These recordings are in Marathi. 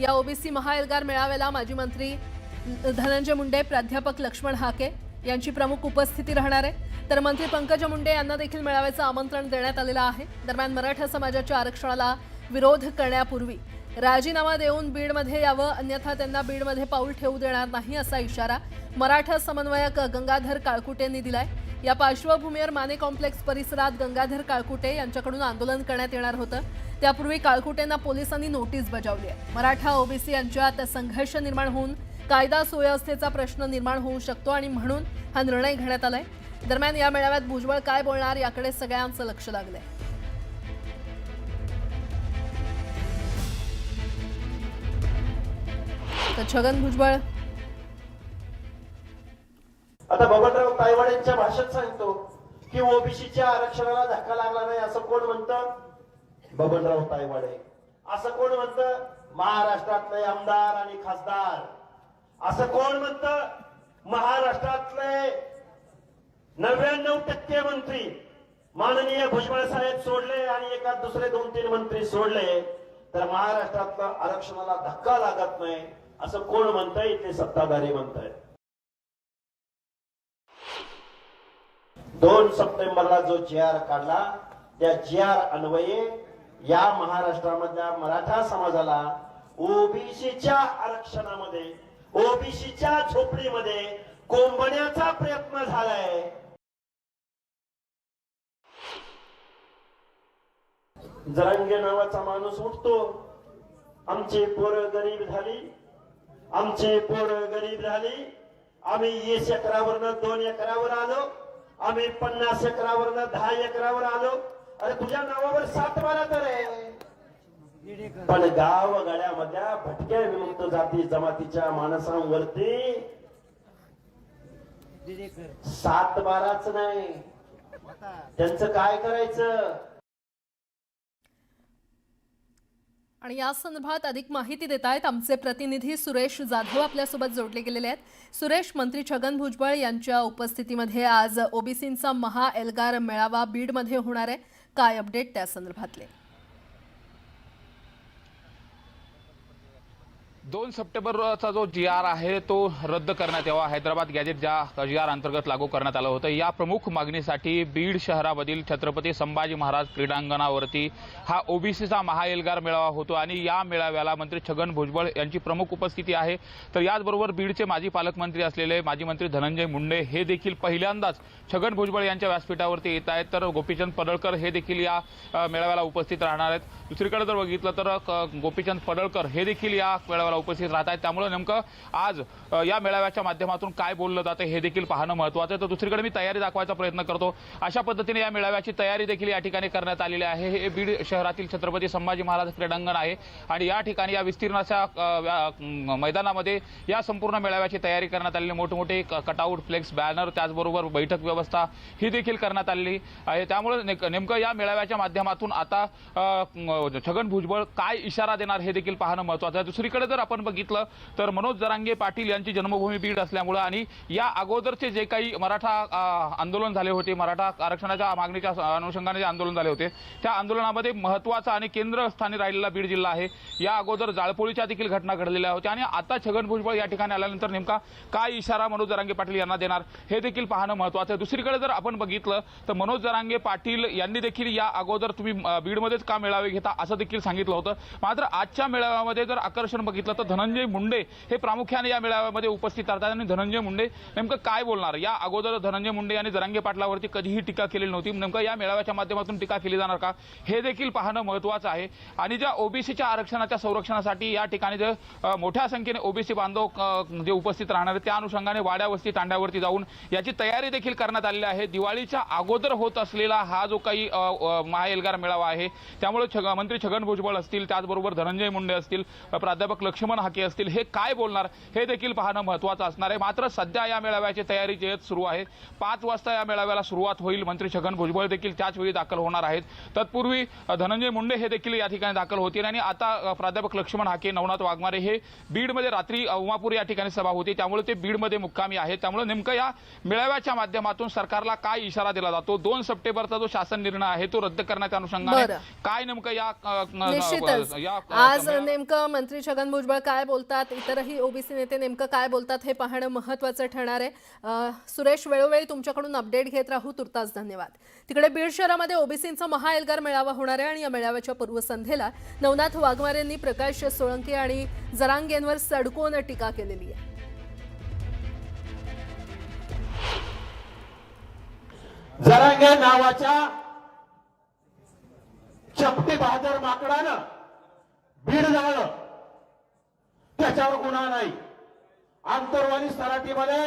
या ओबीसी महाएल्गार मेळाव्याला माजी मंत्री धनंजय मुंडे प्राध्यापक लक्ष्मण हाके यांची प्रमुख उपस्थिती राहणार आहे. तर मंत्री पंकजा मुंडे यांना देखील मेळाव्याचं आमंत्रण देण्यात आलेलं आहे. दरम्यान मराठा समाजाच्या आरक्षणाला विरोध करण्यापूर्वी राजीनामा देऊन बीडमध्ये यावं अन्यथा त्यांना बीडमध्ये पाऊल ठेवू देणार नाही असा इशारा मराठा समन्वयक गंगाधर काळकुटेंनी दिलाय. या पार्श्वभूमीवर माने कॉम्प्लेक्स परिसरात गंगाधर काळकुटे यांच्याकडून आंदोलन करण्यात येणार होतं. त्यापूर्वी काळकुटेंना पोलिसांनी नोटीस बजावली आहे. मराठा ओबीसी यांच्यात संघर्ष निर्माण होऊन कायदा सुव्यवस्थेचा प्रश्न निर्माण होऊ शकतो आणि म्हणून हा निर्णय घेण्यात आलाय. दरम्यान या मेळाव्यात भुजबळ काय बोलणार याकडे सगळ्यांचं लक्ष लागलंय. तर छगन भुजबळ. आता बबनराव तायवाडेंच्या भाषेत सांगतो की ओबीसीच्या आरक्षणाला धक्का लागला नाही असं कोण म्हणतं? बबनराव तायवाडे. असं कोण म्हणतं? महाराष्ट्रातले आमदार आणि खासदार. असं कोण म्हणतं? महाराष्ट्रातले नव्याण्णव टक्के मंत्री. माननीय भुजबळ साहेब सोडले आणि एका दुसरे दोन तीन मंत्री सोडले तर महाराष्ट्रातलं आरक्षणाला धक्का लागत नाही असं कोण म्हणतंय? इथले सत्ताधारी म्हणताय. दोन सप्टेंबरला जो जी आर काढला त्या जी आर अन्वये या महाराष्ट्रामधल्या मराठा समाजाला ओबीसीच्या आरक्षणामध्ये ओबीसीच्या झोपडीमध्ये कोंबण्याचा प्रयत्न झालाय. जरांगे नावाचा माणूस उठतो. आमची पोरं गरीब झाली. आमची पोरं गरीब झाली. आम्ही वीस एकरावरनं दोन एकरावर आलो. आम्ही पन्नास एकरावरनं दहा एकरावर आलो. अरे तुझ्या नावावर सात बारा तर आहे. पण गाव गाड्यामधल्या भटक्या विमुक्त जाती जमातीच्या माणसांवरती सात बाराच नाही. त्यांचं काय करायचं? आणि या संदर्भात अधिक माहिती देत आहेत आमचे प्रतिनिधी सुरेश जाधव आपल्यासोबत जोडले गेलेले आहेत. सुरेश मंत्री छगन भुजबळ यांच्या उपस्थितीमध्ये आज ओबीसींचा महा एल्गार मेळावा बीडमध्ये होणार आहे. काय अपडेट त्या संदर्भातले दोन सप्टेंबरचा जो जी आर आहे तो रद्द करण्यात यावा. हैदराबाद गॅजेट ज्या जी आर अंतर्गत लागू करण्यात आलं होतं या प्रमुख मागणीसाठी बीड शहरामधील छत्रपती संभाजी महाराज क्रीडांगणावरती हा ओबीसीचा महाएल्गार मेळावा होतो आणि या मेळाव्याला मंत्री छगन भुजबळ यांची प्रमुख उपस्थिती आहे. तर याचबरोबर बीडचे माजी पालकमंत्री असलेले माजी मंत्री धनंजय मुंडे हे देखील पहिल्यांदाच छगन भुजबळ यांच्या व्यासपीठावरती येत आहेत. तर गोपीचंद पडळकर हे देखील या मेळाव्याला उपस्थित राहणार आहेत. दुसरीकडे जर बघितलं तर गोपीचंद पडळकर हे देखील या मेळाव्याला उपस्थित राहत आहेत. त्यामुळे नेमकं आज या मेळाव्याच्या माध्यमातून काय बोललं जातं हे देखील पाहणं महत्त्वाचं आहे. तर दुसरीकडे मी तयारी दाखवायचा प्रयत्न करतो. अशा पद्धतीने या मेळाव्याची तयारी देखील या ठिकाणी करण्यात आलेली आहे. हे बीड शहरातील छत्रपती संभाजी महाराज क्रीडांगण आहे आणि या ठिकाणी या विस्तीर्णाच्या मैदानामध्ये या संपूर्ण मेळाव्याची तयारी करण्यात आलेली. मोठमोठे क- कटआउट फ्लेक्स बॅनर त्याचबरोबर बैठक व्यवस्था ही देखील करण्यात आलेली आहे. त्यामुळे नेक- नेमकं या मेळाव्याच्या माध्यमातून आता छगन भुजबळ काय इशारा देणार हे देखील पाहणं महत्वाचं आहे. दुसरीकडे जर आपण बघितलं तर मनोज जरांगे पाटील यांची जन्मभूमी बीड असल्यामुळं आणि या अगोदरचे जे काही मराठा आंदोलन झाले होते मराठा आरक्षणाच्या मागणीच्या अनुषंगाने जे आंदोलन झाले होते त्या आंदोलनामध्ये महत्त्वाचा आणि केंद्रस्थानी राहिलेला बीड जिल्हा आहे. या अगोदर जाळपोळीच्या देखील घटना घडलेल्या होत्या आणि आता छगन भुजबळ या ठिकाणी आल्यानंतर नेमका काय इशारा मनोज जरांगे पाटील यांना देणार हे देखील पाहणं महत्वाचं आहे. दुसरीकडे जर आपण बघितलं तर मनोज जरांगे पाटील यांनी देखील या अगोदर तुम्ही बीडमध्येच का मेळावे घेता असं देखील सांगितलं होतं. मात्र आजच्या मेळाव्यामध्ये जर आकर्षण बघितलं तर धनंजय मुंडे हे प्रामुख्याने या मेळाव्यामध्ये उपस्थित राहतात. आणि धनंजय मुंडे नेमकं काय बोलणार? या अगोदर धनंजय मुंडे यांनी जरांगे पाटलावरती कधीही टीका केलेली नव्हती. नेमकं या मेळाव्याच्या माध्यमातून टीका केली जाणार का? हे देखील पाहणं महत्वाचं आहे. आणि ज्या ओबीसीच्या आरक्षणाच्या संरक्षणासाठी या ठिकाणी जे मोठ्या संख्येने ओबीसी बांधव जे उपस्थित राहणार आहेत त्या अनुषंगाने वाड्यावस्ती तांड्यावरती जाऊन याची तयारी देखील करण्यात आलेली आहे. दिवाळीच्या अगोदर होत असलेला हा जो काही अ, महाएल्गार मेळावा आहे त्यामुळे छग मंत्री छगन भुजबळ असतील त्याचबरोबर धनंजय मुंडे असतील प्राध्यापक लक्ष्मण हाके असतील हे काय बोलणार? हे देखील पाहणं महत्वाचं असणार आहे. मात्र सध्या या मेळाव्याची तयारी जे सुरू आहे. पाच वाजता या मेळाव्याला सुरुवात होईल. मंत्री छगन भुजबळ देखील त्याच वेळी दाखल होणार आहेत. तत्पूर्वी धनंजय मुंडे हे देखील या ठिकाणी दाखल होतील. आणि आता प्राध्यापक लक्ष्मण हाके नवनाथ वाघमारे हे बीडमध्ये रात्री उमापूर या ठिकाणी सभा होती. त्यामुळे ते बीडमध्ये मुक्कामी आहेत. त्यामुळे नेमकं या मेळाव्याच्या माध्यमातून सरकारला काय इशारा दिला जातो? दोन सप्टेंबरचा जो शासन निर्णय आहे तो रद्द करण्याच्या अनुषंगाने. काय नेमकं या आज नेमकं मंत्री छगन भुजबळ भुजबळ काय बोलतात? इतरही ओबीसी नेते नेमकं काय बोलतात हे पाहणं महत्त्वाचं ठरणार आहे. सुरेश वेळोवेळी तुमच्याकडून अपडेट घेत राहू. तुर्तास धन्यवाद. तिकडे बीड शहरामध्ये ओबीसींचा महाएल्गार मेळावा होणार आहे आणि या मेळाव्याच्या पूर्वसंध्येला नवनाथ वाघमारे यांनी प्रकाश सोळंके आणि जरांगेंवर सडकून टीका केलेली आहे. जरांगे नावाच्या चपटी बहादर माकडानं बीड झालं त्याच्यावर गुन्हा नाही. आंतरवाली सराटीमध्ये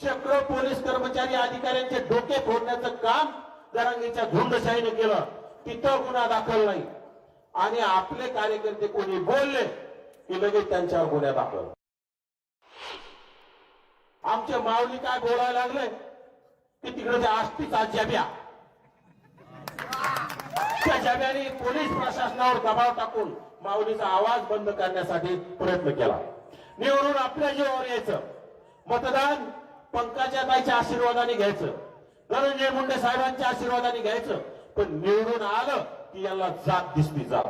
शेकडो पोलीस कर्मचारी अधिकाऱ्यांचे डोके फोडण्याचं काम जरांगीच्या झुंडशाहीने केलं. तिथं गुन्हा दाखल नाही. आणि आपले कार्यकर्ते कोणी बोलले की लगेच त्यांच्यावर गुन्हा दाखल. आमचे माऊली काय बोलायला लागले? की तिकडे आस्तीचा जब्या. त्या पोलीस प्रशासनावर दबाव टाकून माऊलीचा आवाज बंद करण्यासाठी प्रयत्न केला. निवडून आपल्या जीवावर यायचं. मतदान पंकजा ताईच्या आशीर्वादाने घ्यायचं. धनंजय मुंडे साहेबांच्या आशीर्वादाने घ्यायचं. पण निवडून आलं की याला जात दिसली जात.